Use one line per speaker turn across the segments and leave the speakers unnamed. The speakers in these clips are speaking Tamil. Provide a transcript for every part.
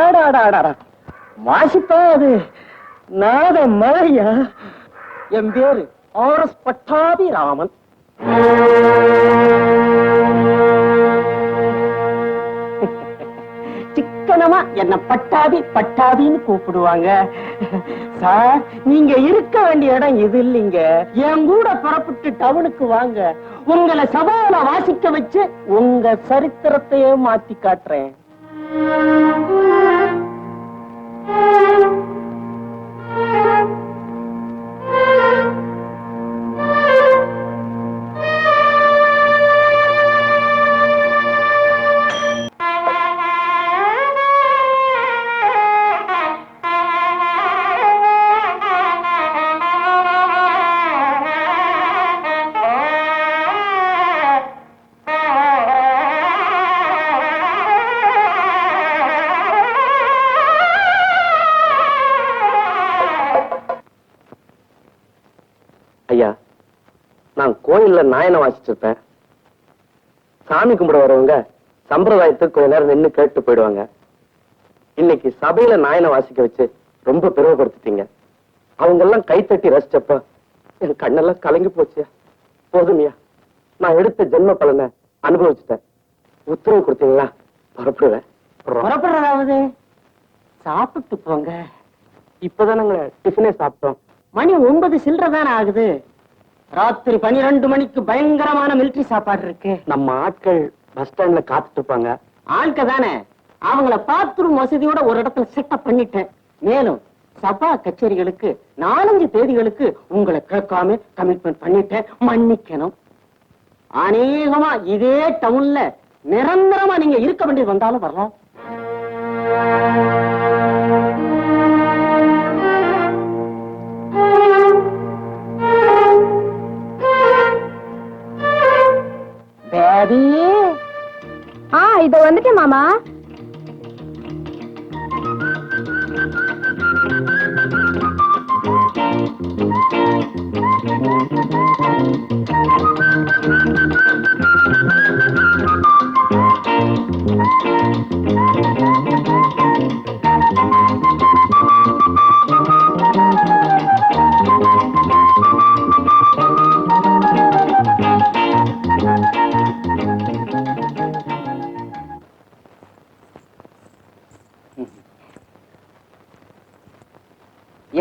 அடாடாடாடா வாசிப்பா அது நாத மழையா? என் பேரு ஆர் எஸ் பட்டாபி ராமன் சிக்கனமா என்ன பட்டாபி பட்டாபின்னு கூப்பிடுவாங்க. சார் நீங்க இருக்க வேண்டிய இடம் இது இல்லைங்க? என் கூட புறப்பட்டு டவுனுக்கு வாங்க. உங்களை சபால வாசிக்க வச்சு உங்க சரித்திரத்தையே மாத்தி காட்டுறேன். கோயில்ல நாயனை வாசிச்சிருப்பேன். சாமி கும்பிட வரவங்க சம்பிரதாயத்துக்கு கொஞ்ச நேரம் நின்னு கேட்டு போயிடுவாங்க. இன்னைக்கு சபையில நாயனை வாசிக்க வச்சு ரொம்ப பெருமைப்படுத்திட்டீங்க. அவங்க எல்லாம் கைத்தட்டி ரசிச்சப்ப என் கண்ணெல்லாம் கலங்கி போச்சியா? போதுமியா. நான் எடுத்த ஜென்ம பலனை அனுபவிச்சுட்டேன். உத்தரவு கொடுத்தீங்களா? புறப்படுவேன் புறப்படுறதாவது? சாப்பிட்டு போங்க. இப்பதானங்க டிஃபனே சாப்பிட்டோம். மணி ஒன்பது சில்லற தானே ஆகுது? ராத்திரி பனிரெண்டு மணிக்கு பயங்கரமான மிலிட்டரி சாப்பாடு இருக்கு. நம்ம ஆட்கள் பஸ் ஸ்டாண்ட்ல காத்துட்டு இருப்பாங்க. ஆட்கள் தானே. அவங்கள பாத்ரூம் வசதியோட ஒரு இடத்துல செட்டப் பண்ணிட்டேன். மேலும் சபா கச்சேரிகளுக்கு நாலஞ்சு தேதிகளுக்கு உங்களை கேட்காம கமிட்மெண்ட் பண்ணிட்டேன். மன்னிக்கணும். அநேகமா இதே டவுன்ல நிரந்தரமா நீங்க இருக்க வேண்டியது வந்தாலும் வரலாம். பேபி
ஆ இதோ வந்துட்டேன் மாமா.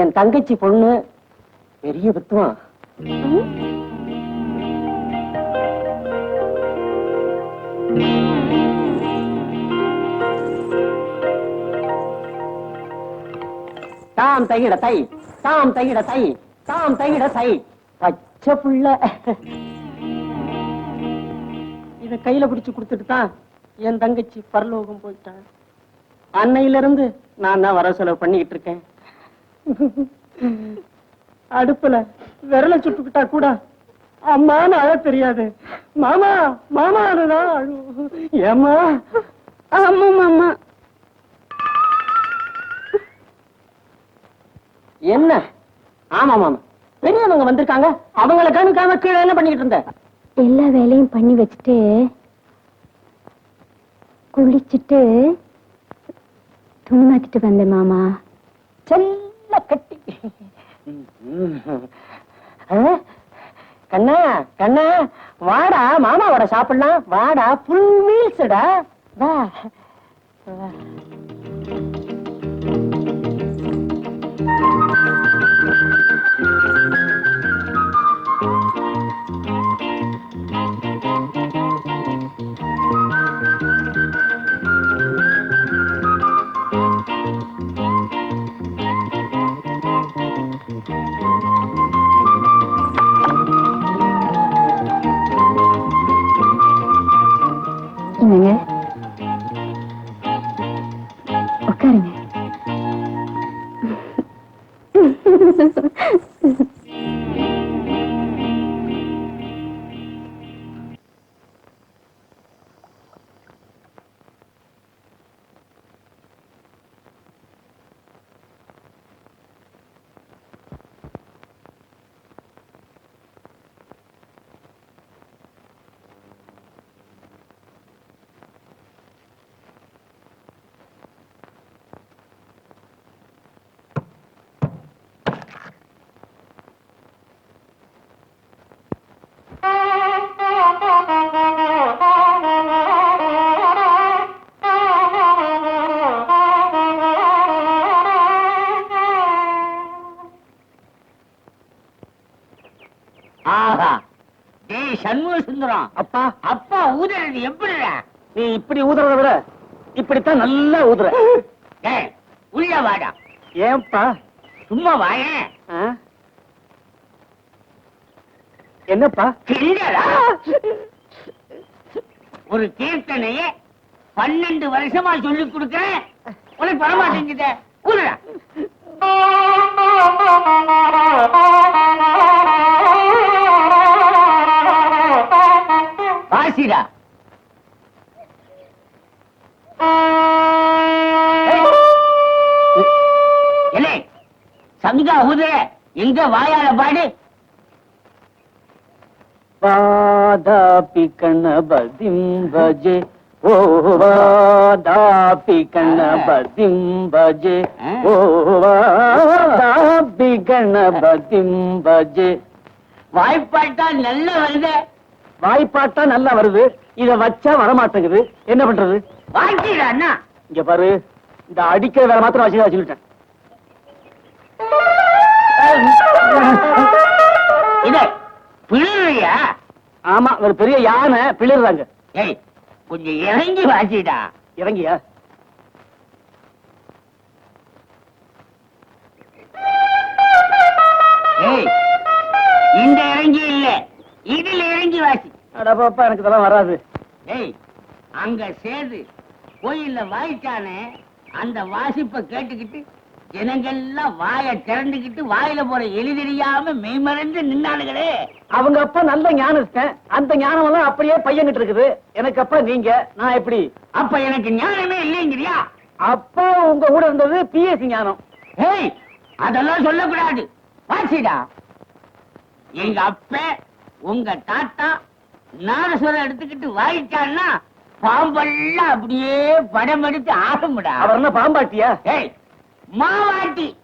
என் தங்கச்சி பொண்ணு பெரிய வித்துவான். தாம் தையிட தை தாம் தையிட தை தாம் தையிட தை. பச்சை புள்ள. இத கையில பிடிச்சு கொடுத்துட்டு தான் என் தங்கச்சி பரலோகம் போயிட்டான் அன்னையில இருந்து நான் தான் வர செலவு பண்ணிக்கிட்டு இருக்கேன். அடுப்புல விரல சுட்டுக்கிட்டா கூட அம்மான்னு அழ தெரியாது. மாமா மாமானுதான் அழுவும். ஏமா
ஆமா மாமா.
என்ன? ஆமா மாமா. பெரியவங்க வந்திருக்காங்க. அவங்கள கணுக்காம கீழே என்ன பண்ணிக்கிட்டு இருந்த?
எல்லா வேலையும் பண்ணி வச்சுட்டு குளிச்சுட்டு துணி மாத்திட்டு வந்தேன் மாமா.
நல்லா கட்டி. கண்ணா கண்ணா வாடா மாமாவோட சாப்பிடலாம். வாடா புல் மீல்ஸ்டா வா.
டேய் சண்முக சுந்தரம்.
அப்பா.
அப்பா ஊதுறது எப்படிடா?
நீ இப்படி ஊதுறத விட இப்படித்தான் நல்லா ஊதுற.
டேய் உள்ள வாடா.
ஏன்பா?
சும்மா வாயேன்?
என்னப்பா?
கிண்டலா ஒரு கீர்த்தனைய பன்னெண்டு வருஷமா சொல்லி கொடுக்கறேன். உனக்கு வரமாட்டேங்குத. ஊருடா இல்லை சங்கா ஊது எங்க வாயால பாடு.
வாதாபி கணபதிம் பஜே ஓ வாதாபி கணபதிம் பஜே ஓ வாதாபி கணபதிம் பஜே
வாய்ப்பாட்டா நல்ல வருது.
வாய்ப்பாட்டா நல்லா வருது. இத வச்சா வரமாட்டேங்குது. என்ன பண்றது?
வாங்கிடா அண்ணா.
இங்க பாரு. இந்த அடிக்கிற வேலை மாத்திரம் வச்சு சொல்லிட்டேன்.
இது பிள்ளையா?
ஆமா ஒரு பெரிய யானை பிளிடுறாங்க
ஏய் கொஞ்சம் இறங்கி வாசிடா.
இறங்கியா? அடப்பாப்பா எனக்கு இதெல்லாம் வராது.
ஏய் அங்க சேது கோயில்ல வாய்ச்சானே அந்த வாசிப்ப கேட்டுக்கிட்டு ஜனங்கள்லாம் வாயை திறந்துக்கிட்டு வாயில போற எலி தெரியாம மெய்மறைந்து நின்னாளுகளே
அவங்க அப்பா நல்ல ஞானம் இருக்கேன் அந்த ஞானம் எல்லாம் அப்படியே பையன்கிட்ட இருக்குது எனக்கு அப்பா நீங்க நான் எப்படி?
அப்ப எனக்கு ஞானமே இல்லைங்கிறியா?
அப்பா உங்க கூட இருந்தது பிஎஸ்சி ஞானம்.
ஏய் அதெல்லாம் சொல்லக்கூடாது. வாசிடா. எங்க அப்ப உங்க தாத்தா நாதஸ்வரம் எடுத்துக்கிட்டு வாயிட்டான்னா பாம்பெல்லாம் அப்படியே படம் எடுத்து ஆகும்டா.
அவர் என்ன பாம்பாட்டியா?
ஏய் மாவாட்டி.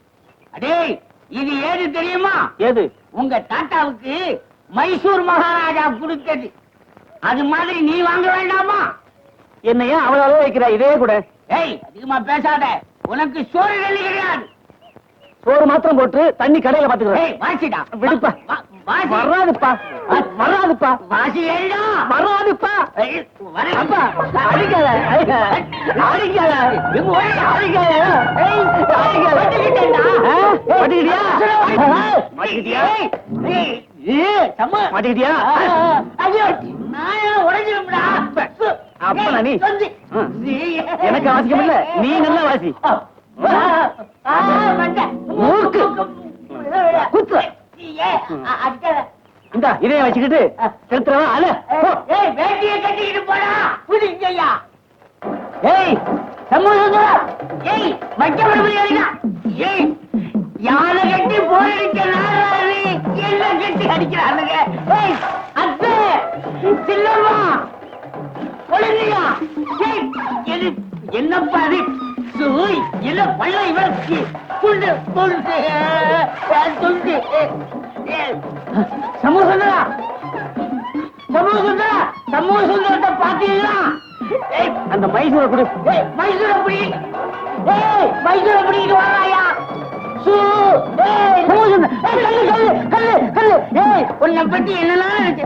அடேய் இது ஏது தெரியுமா?
ஏது?
உங்க தாத்தாவுக்கு மைசூர் மகாராஜா கொடுத்தது. அது மாதிரி நீ வாங்க வேண்டாமா?
என்ன ஏன் அவ்வளவு வைக்கிற இதே கூட?
ஏய் அதிகமா பேசாத. உனக்கு சோறு கிடையாது.
சோறு மாத்திரம் போட்டு தண்ணி கடையில பாத்துக்கிறேன். வராதுப்பா. வராதுப்பா. வராதுப்பா. அப்பா அடிக்காத. அடிக்காத? மாட்டிக்கிட்டியா.
ஆ.
நீ- எனக்கு அவசியம் இல்ல. நீ நல்லா வாசி. மூக்கு. குத்து. இந்தா இதைய வச்சுக்கிட்டு செலுத்துறவா அல
ஏய் வேட்டியை கட்டிக்கிட்டு போடா புடிங்கய்யா ஏய் சமூகம் ஏய் வைக்க முடியல ஏய் யானை கட்டி போயிருக்க நாராளி என்ன கட்டி அடிக்கிறானுங்க? ஏய் அத்தை சின்னம்மா. ஒழுங்கையா ஏய் எது என்னப்பா அது சூய் என்ன பள்ள இவருக்கு துண்டு துண்டு துண்டு சமூக சுந்தரா சமூக சுந்தரா சமூக சுந்தரத்தை பாத்தீங்களா ஏய்,
அந்த மைசூரை குடி
ஏய், மைசூர் ஏய் மைசூர் அப்படிட்டு வராயா கல்லு கல்லு கல்லு கல்லு. ஏய் உன்னை பத்தி என்னலாம் இருக்கு?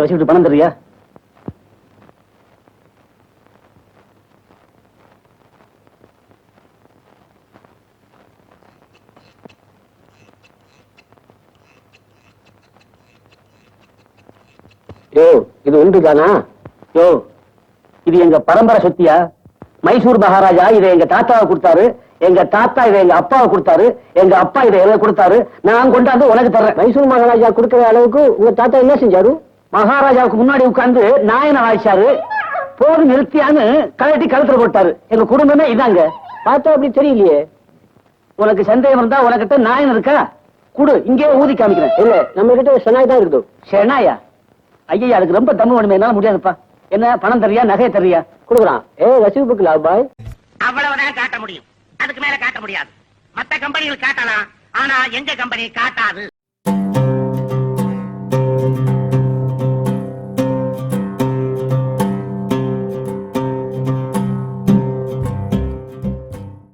போயிட்டியாடா
இதை பணம் தரியா யோ இது ஒன்று தானா யோ இது எங்க பரம்பரை சொத்தியா? மைசூர் மகாராஜா இதை எங்க தாத்தாவை கொடுத்தாரு எங்க தாத்தா இதை எங்க அப்பாவை கொடுத்தாரு எங்க அப்பா இதை எனக்கு கொடுத்தாரு நான் கொண்டாந்து உனக்கு தர்றேன். மைசூர் மகாராஜா கொடுக்கிற அளவுக்கு உங்க தாத்தா என்ன செஞ்சாரு? மகாராஜாவுக்கு முன்னாடி உட்கார்ந்து நாயனை வாய்ச்சாரு போது நிறுத்தியான்னு கழட்டி கழுத்துல போட்டாரு. எங்க குடும்பமே இதாங்க. பார்த்தா அப்படி தெரியலையே. உனக்கு சந்தேகம் இருந்தா உனக்கிட்ட நாயன் இருக்கா? குடு இங்கே ஊதி காமிக்கிறேன். இல்ல நம்ம கிட்ட செனாய் தான் இருக்குது செனாயா? ஐயா அதுக்கு ரொம்ப தம்மு வேணுமே என்னால முடியாதுப்பா. என்ன பணம் தரியா நகையை தரியா கொடுக்குறான் ஏ ரசிவுக்கு லாபாய்
அவ்வளவுதான் காட்ட முடியும். அதுக்கு மேல காட்ட முடியாது. மத்த கம்பெனிகள் காட்டலாம். ஆனா எங்க கம்பெனி காட்டாது.